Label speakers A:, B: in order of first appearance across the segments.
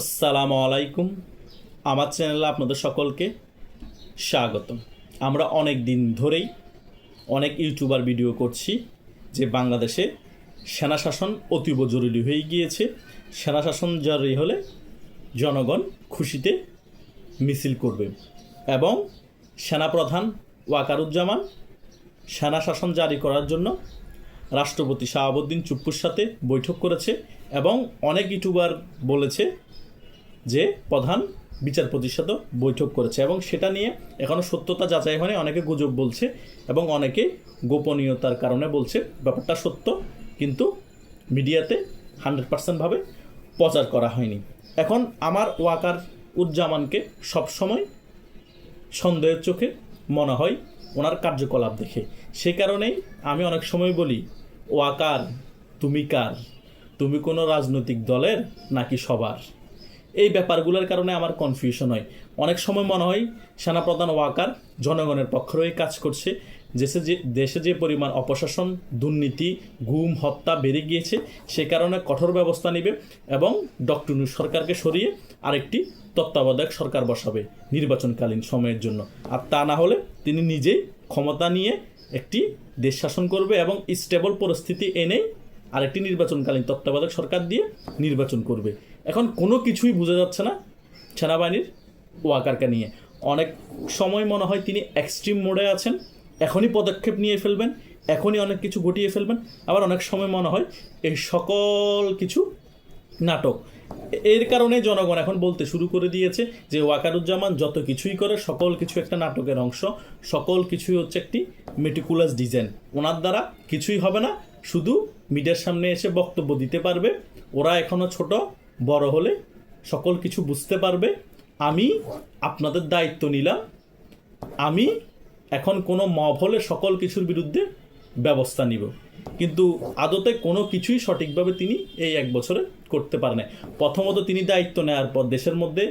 A: আসসালামু আলাইকুম। আমার চ্যানেলে আপনাদের সকলকে স্বাগতম। আমরা অনেক দিন ধরেই অনেক ইউটিউবার ভিডিও করছি যে বাংলাদেশে সেনা শাসন অতীব জরুরি হয়ে গিয়েছে। সেনা শাসন জরুরি হলে জনগণ খুশিতে মিছিল করবে এবং সেনাপ্রধান ওয়াকারুজ্জামান সেনা শাসন জারি করার জন্য রাষ্ট্রপতি শাহাবুদ্দিন চুপ্পুর সাথে বৈঠক করেছে এবং অনেক ইউটিউবার বলেছে যে প্রধান বিচারপতির সাথে বৈঠক করেছে এবং সেটা নিয়ে এখনও সত্যতা যাচাই হয়নি। অনেকে গুজব বলছে এবং অনেকে গোপনীয়তার কারণে বলছে। ব্যাপারটা সত্য, কিন্তু মিডিয়াতে হান্ড্রেড পার্সেন্টভাবে প্রচার করা হয়নি। এখন আমার ওয়াকার উজ্জামানকে সবসময় সন্দেহের চোখে মনে হয় ওনার কার্যকলাপ দেখে। সে কারণেই আমি অনেক সময় বলি, ওয়াকার, তুমি কার? তুমি কোনো রাজনৈতিক দলের নাকি সবার? এই ব্যাপারগুলোর কারণে আমার কনফিউশন হয়। অনেক সময় মনে হয় সেনাপ্রধান ওয়াকার জনগণের পক্ষে হয়ে কাজ করছে। দেশে যে দেশে যে পরিমাণ অপশাসন, দুর্নীতি, গুম, হত্যা বেড়ে গিয়েছে, সে কারণে কঠোর ব্যবস্থা নেবে এবং ডক্টর সরকারকে সরিয়ে আরেকটি তত্ত্বাবধায়ক সরকার বসাবে নির্বাচনকালীন সময়ের জন্য। আর তা না হলে তিনি নিজেই ক্ষমতা নিয়ে একটি দেশ শাসন করবে এবং স্টেবল পরিস্থিতি এনেই আরেকটি নির্বাচনকালীন তত্ত্বাবধায়ক সরকার দিয়ে নির্বাচন করবে। এখন কোনো কিছুই বোঝা যাচ্ছে না সেনাবাহিনীর ওয়াকারকে নিয়ে। অনেক সময় মনে হয় তিনি এক্সট্রিম মোডে আছেন, এখনই পদক্ষেপ নিয়ে ফেলবেন, এখনই অনেক কিছু ঘটিয়ে ফেলবেন, আবার অনেক সময় মনে হয় এই সকল কিছু নাটক। এর কারণে জনগণ এখন বলতে শুরু করে দিয়েছে যে ওয়াকারুজ্জামান যত কিছুই করে, সকল কিছু একটা নাটকের অংশ, সকল কিছুই হচ্ছে একটি মেটিকুলাস ডিজাইন ওনার দ্বারা কিছুই হবে না, শুধু মিডিয়ার সামনে এসে বক্তব্য দিতে পারবে। ওরা এখনও ছোট বড় হলে সকল কিছু বুঝতে পারবে। আমি আপনাদের দায়িত্ব নিলাম। আমি এখন কোনো মব হলে সকল কিছুর বিরুদ্ধে ব্যবস্থা নিব। কিন্তু আদতে কোনো কিছুই সঠিকভাবে তিনি এই এক বছরে করতে পারেন না প্রথমত তিনি দায়িত্ব নেওয়ার পর দেশের মধ্যে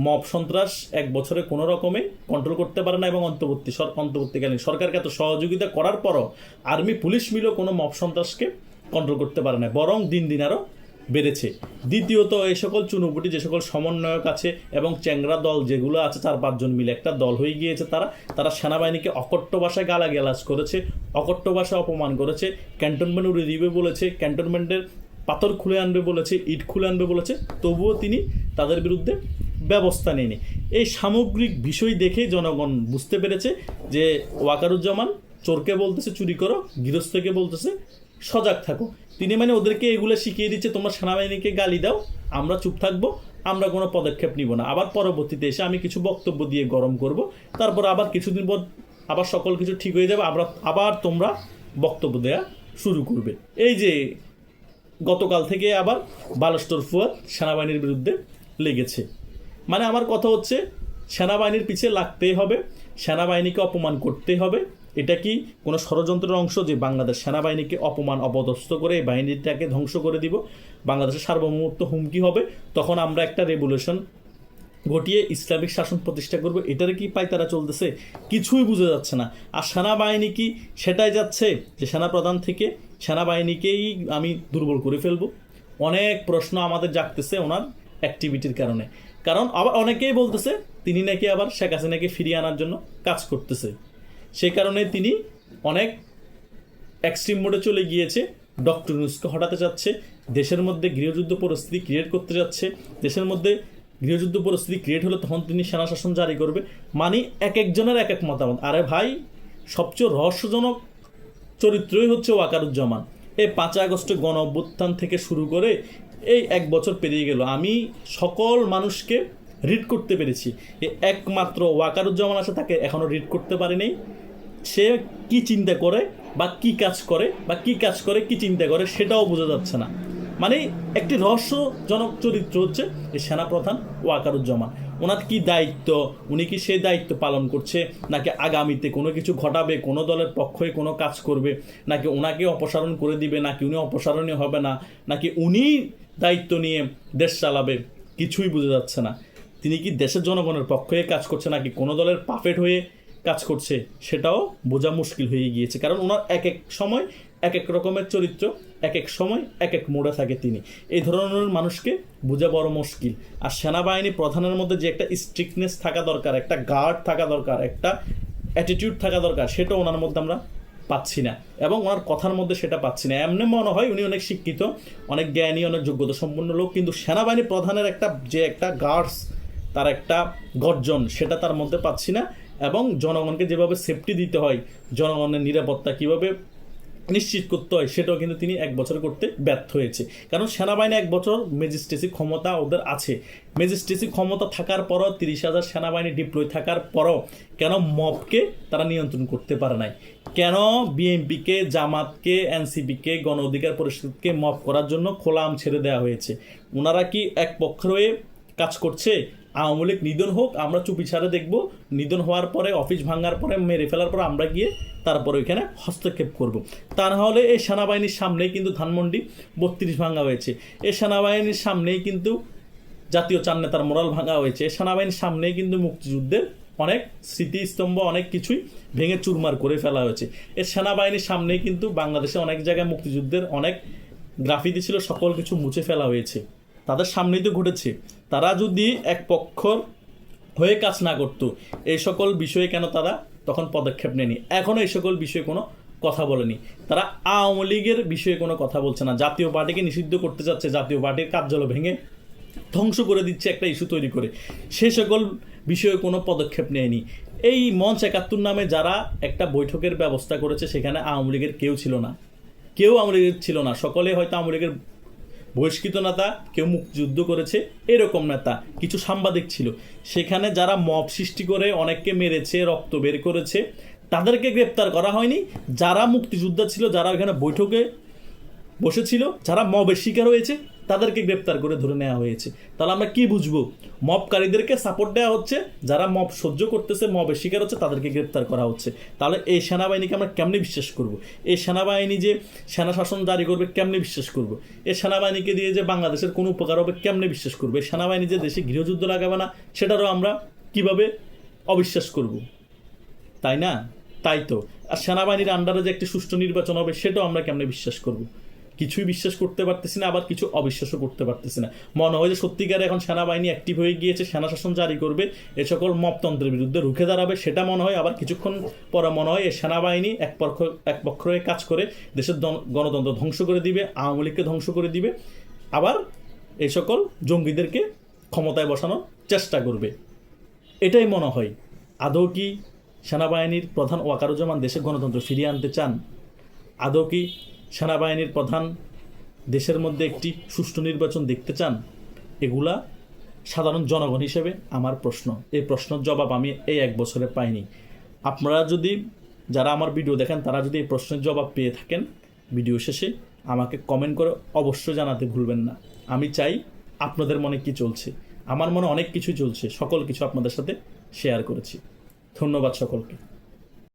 A: মব সন্ত্রাস এক বছরে কোনো রকমে কন্ট্রোল করতে পারে না এবং অন্তর্বর্তী অন্তর্বর্তীকালীন সরকারকে এত সহযোগিতা করার পরও আর্মি পুলিশ মিলেও কোনো মব সন্ত্রাসকে কন্ট্রোল করতে পারে না। বরং দিন দিন আরও বেড়েছে। দ্বিতীয়ত, এই সকল চুনুপুটি, যে সকল সমন্বয়ক আছে এবং চ্যাংরা দল যেগুলো আছে, চার পাঁচজন মিলে একটা দল হয়ে গিয়েছে তারা। তারা সেনাবাহিনীকে অকট্ট ভাষায় গালাগালাজ করেছে, অকট্ট ভাষায় অপমান করেছে, ক্যান্টনমেন্ট উড়ে দিবে বলেছে, ক্যান্টনমেন্টের পাথর খুলে আনবে বলেছে, ইট খুলে আনবে বলেছে, তবুও তিনি তাদের বিরুদ্ধে ব্যবস্থা নেয়নি। এই সামগ্রিক বিষয় দেখে জনগণ বুঝতে পেরেছে যে ওয়াকারুজ্জামান চোরকে বলতেছে, চুরি করো, গৃহস্থকে বলতেছে সজাগ থাকো। তিনি মানে ওদেরকে এগুলো শিখিয়ে দিচ্ছে, তোমরা সেনাবাহিনীকে গালি দাও, আমরা চুপ থাকব, আমরা কোনো পদক্ষেপ নিব না। আবার পরবর্তীতে এসে আমি কিছু বক্তব্য দিয়ে গরম করব, তারপর আবার কিছুদিন পর আবার সকল কিছু ঠিক হয়ে যাবে আবার আবার তোমরা বক্তব্য দেওয়া শুরু করবে। এই যে গতকাল থেকে আবার বালস্টর ফুয়াদ সেনাবাহিনীর বিরুদ্ধে লেগেছে। মানে আমার কথা হচ্ছে, সেনাবাহিনীর পিছিয়ে লাগতেই হবে, সেনাবাহিনীকে অপমান করতে হবে এটা কি কোনো ষড়যন্ত্রের অংশ যে বাংলাদেশ সেনাবাহিনীকে অপমান অপদস্থ করে এই বাহিনীটাকে ধ্বংস করে দিব? বাংলাদেশের সার্বভৌমত্ব হুমকি হবে? তখন আমরা একটা রেভলিউশন ঘটিয়ে ইসলামিক শাসন প্রতিষ্ঠা করব। এটার কি পাই তারা চলতেছে? কিছুই বোঝা যাচ্ছে না। আর সেনাবাহিনী কি সেটাই যাচ্ছে যে সেনাপ্রধান থেকে সেনাবাহিনীকেই আমি দুর্বল করে ফেলব? অনেক প্রশ্ন আমাদের জাগতেছে ওনার অ্যাক্টিভিটির কারণে। কারণ আবার অনেকেই বলতেছে, তিনি নাকি আবার শেখ হাসিনাকে ফিরিয়ে আনার জন্য কাজ করতেছে। সে কারণে তিনি অনেক এক্সট্রিম মোডে চলে গিয়েছে। ডক্টর ইউনুসকে হটাতে চাচ্ছে দেশের মধ্যে গৃহযুদ্ধ পরিস্থিতি ক্রিয়েট করতে যাচ্ছে। দেশের মধ্যে গৃহযুদ্ধ পরিস্থিতি ক্রিয়েট হলে তখন তিনি সেনা শাসন জারি করবে। মানে এক একজনের এক এক মতামত। আরে ভাই, সবচেয়ে রহস্যজনক চরিত্রই হচ্ছে ওয়াকারুজ্জামান। এই পাঁচ আগস্টে গণ অভ্যুত্থান থেকে শুরু করে এই এক বছর পেরিয়ে গেল। আমি সকল মানুষকে রিড করতে পেরেছি। একমাত্র ওয়াকারুজ্জামান আছে, তাকে এখনও রিড করতে পারিনি। সে কি চিন্তা করে বা কি কাজ করে বা কি কাজ করে, কি চিন্তা করে সেটাও বোঝা যাচ্ছে না। মানে একটি রহস্যজনক চরিত্র হচ্ছে এই সেনাপ্রধান ওয়াকারুজ্জামান। ওনার কি দায়িত্ব? উনি কি সেই দায়িত্ব পালন করছে? নাকি আগামীতে কোনো কিছু ঘটাবে, কোনো দলের পক্ষে কোনো কাজ করবে? নাকি ওনাকে অপসারণ করে দিবে? নাকি উনি অপসারণীয় হবে না? নাকি উনি দায়িত্ব নিয়ে দেশ চালাবে? কিছুই বোঝা যাচ্ছে না। তিনি কি দেশের জনগণের পক্ষে কাজ করছে নাকি কোনো দলের পাফেট হয়ে কাজ করছে সেটাও বোঝা মুশকিল হয়ে গিয়েছে। কারণ ওনার এক এক সময় এক এক রকমের চরিত্র, এক এক সময় এক এক মোড়ে থাকে তিনি। এই ধরনের মানুষকে বোঝা বড় মুশকিল। আর সেনাবাহিনী প্রধানের মধ্যে যে একটা স্ট্রিকনেস থাকা দরকার, একটা গার্ড থাকা দরকার, একটা অ্যাটিটিউড থাকা দরকার, সেটা ওনার মধ্যে আমরা পাচ্ছি না। এবং ওনার কথার মধ্যে সেটা পাচ্ছি না। এমনি মনে হয় উনি অনেক শিক্ষিত, অনেক জ্ঞানী, অনেক যোগ্যতা সম্পন্ন লোক, কিন্তু সেনাবাহিনী প্রধানের একটা যে একটা গার্ডস তার একটা গর্জন, সেটা তার মধ্যে পাচ্ছি না। এবং জনগণকে যেভাবে সেফটি দিতে হয়, জনগণের নিরাপত্তা কীভাবে নিশ্চিত করতে হয়, সেটাও কিন্তু তিনি এক বছর করতে ব্যর্থ হয়েছে। কারণ সেনাবাহিনী এক বছর ম্যাজিস্ট্রেসি ক্ষমতা ওদের আছে। ম্যাজিস্ট্রেসি ক্ষমতা থাকার পরও তিরিশ হাজার সেনাবাহিনী ডিপ্লয় থাকার পরও কেন মবকে তারা নিয়ন্ত্রণ করতে পারে নাই? কেন বিএনপিকে, জামাতকে, এনসিপিকে গণ অধিকার পরিষদকে মব করার জন্য খোলা আম ছেড়ে দেওয়া হয়েছে? ওনারা কি এক পক্ষ হয়ে কাজ করছে, আওয়ামী লীগ নিধন হোক, আমরা চুপি ছাড়ে দেখব। নিধন হওয়ার পরে, অফিস ভাঙার পরে, মেরে ফেলার পরে আমরা গিয়ে তারপরে ওইখানে হস্তক্ষেপ করব। তা না হলে এই সেনাবাহিনীর সামনেই কিন্তু ধানমন্ডি বত্রিশ ভাঙা হয়েছে। এই সেনাবাহিনীর সামনেই কিন্তু জাতীয় চার নেতার মোরাল ভাঙা হয়েছে। সেনাবাহিনীর সামনেই কিন্তু মুক্তিযুদ্ধের অনেক স্মৃতিস্তম্ভ, অনেক কিছুই ভেঙে চুরমার করে ফেলা হয়েছে। এই সেনাবাহিনীর সামনেই কিন্তু বাংলাদেশে অনেক জায়গায় মুক্তিযুদ্ধের অনেক গ্রাফিতি ছিল, সকল কিছু মুছে ফেলা হয়েছে। তাদের সামনেই তো ঘটেছে। তারা যদি এক পক্ষর হয়ে কাজ না করতো, এই সকল বিষয়ে কেন তারা তখন পদক্ষেপ নেয়নি? এখনও এই সকল বিষয়ে কোনো কথা বলেনি। তারা আওয়ামী লীগের বিষয়ে কোনো কথা বলছে না। জাতীয় পার্টিকে নিষিদ্ধ করতে যাচ্ছে, জাতীয় পার্টির কার্যালয় ভেঙে ধ্বংস করে দিচ্ছে একটা ইস্যু তৈরি করে। সে সকল বিষয়ে কোনো পদক্ষেপ নেয়নি। এই মঞ্চ একাত্তর নামে যারা একটা বৈঠকের ব্যবস্থা করেছে, সেখানে আওয়ামী লীগের কেউ ছিল না। কেউ আওয়ামী লীগের ছিল না। সকলে হয়তো আওয়ামী লীগের বহিষ্কৃত নেতা, কেউ মুক্তিযুদ্ধ করেছে, এরকম নেতা। কিছু সাংবাদিক ছিল। সেখানে যারা মব সৃষ্টি করে অনেককে মেরেছে, রক্ত বের করেছে, তাদেরকে গ্রেপ্তার করা হয়নি। যারা মুক্তিযোদ্ধা ছিল, যারা ওখানে বৈঠকে বসেছিল, যারা মবের শিকার হয়েছে, তাদেরকে গ্রেপ্তার করে ধরে নেওয়া হয়েছে। তাহলে আমরা কি বুঝব? মবকারীদেরকে সাপোর্ট দেওয়া হচ্ছে, যারা মব সহ্য করতেছে, মবের শিকার হচ্ছে, তাদেরকে গ্রেপ্তার করা হচ্ছে। তাহলে এই সেনাবাহিনীকে আমরা কেমনে বিশ্বাস করব? এই সেনাবাহিনী যে সেনা শাসন জারি করবে, কেমনে বিশ্বাস করব? এই সেনাবাহিনীকে দিয়ে যে বাংলাদেশের কোনো উপকার হবে, কেমনে বিশ্বাস করব? এই সেনাবাহিনী যে দেশে গৃহযুদ্ধ লাগাবে না, সেটারও আমরা কীভাবে অবিশ্বাস করব? তাই না? তাই তো। আর সেনাবাহিনীর আন্ডারে যে একটি সুষ্ঠু নির্বাচন হবে, সেটাও আমরা কেমনে বিশ্বাস করব? কিছুই বিশ্বাস করতে পারতেছি না, আবার কিছু অবিশ্বাসও করতে পারতেছি না। মনে হয় যে সত্যিকারে এখন সেনাবাহিনী অ্যাক্টিভ হয়ে গিয়েছে সেনা শাসন জারি করবে, এ সকল মপতন্ত্রের বিরুদ্ধে রুখে দাঁড়াবে, সেটা মনে হয় আবার কিছুক্ষণ পরে মনে হয় এই সেনাবাহিনী এক পক্ষ এক পক্ষ হয়ে কাজ করে দেশের গণতন্ত্র ধ্বংস করে দিবে, আওয়ামী লীগকে ধ্বংস করে দিবে, আবার এই সকল জঙ্গিদেরকে ক্ষমতায় বসানোর চেষ্টা করবে। এটাই মনে হয়। আদৌ কি সেনাবাহিনীর প্রধান ওয়াকারুজ্জামান দেশের গণতন্ত্র ফিরিয়ে আনতে চান? আদৌ কি সেনাবাহিনীর প্রধান দেশের মধ্যে একটি সুষ্ঠু নির্বাচন দেখতে চান? এগুলা সাধারণ জনগণ হিসেবে আমার প্রশ্ন। এই প্রশ্নের জবাব আমি এই এক বছরে পাইনি। আপনারা যদি, যারা আমার ভিডিও দেখেন, তারা যদি এই প্রশ্নের জবাব পেয়ে থাকেন ভিডিও শেষে, আমাকে কমেন্ট করে অবশ্যই জানাতে ভুলবেন না। আমি চাই আপনাদের মনে কি চলছে। আমার মনে অনেক কিছু চলছে। সকল কিছু আপনাদের সাথে শেয়ার করেছি। ধন্যবাদ সকলকে।